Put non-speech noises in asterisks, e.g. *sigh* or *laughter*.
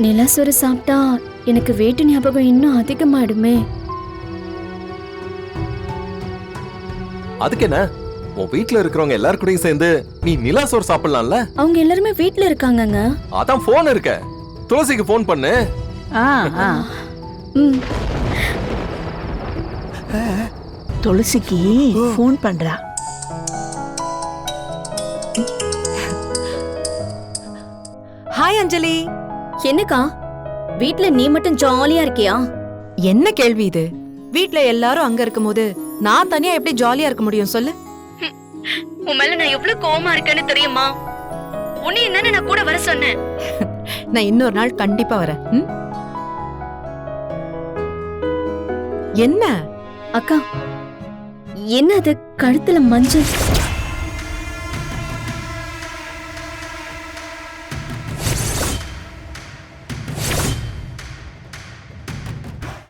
நிலாசோறு சாப்பிட்டா எனக்கு வேட்டு ஞாபகம் இன்னும் அதிகமாயிடுமே. அதுக்கு என்ன? உன் வீட்ல இருக்கிறவங்க எல்லார் கூடயும் சேர்ந்து நீ நிலா சோறு சாப்பிடலாம்ல? அவங்க எல்லாருமே வீட்ல இருக்காங்கங்க. அதான் போன் இருக்க. துளசிக்கு ஃபோன் பண்ணு. ஆ ஆ. ம். துளசிக்கு ஃபோன் பண்றா. ஹாய் அஞ்சலி. என்னக்கா? வீட்ல நீ மட்டும் ஜாலியா இருக்கியா? என்ன கேள்வி இது? வீட்ல எல்லாரும் அங்க இருக்கும்போது நான் தனியா எப்படி ஜாலியா இருக்க முடியும் சொல்லு? *laughs* உன் மேல நான் எவ்வளவு கோவமா இருக்கேன்னு தெரியுமா? உன்னை என்னன்னு நான் கூட வர சொன்னேன். *laughs* நான் இன்னொரு நாள் கண்டிப்பா வரேன். ம்? என்ன? அக்கா என்ன அது? கழுத்துல மஞ்சள்.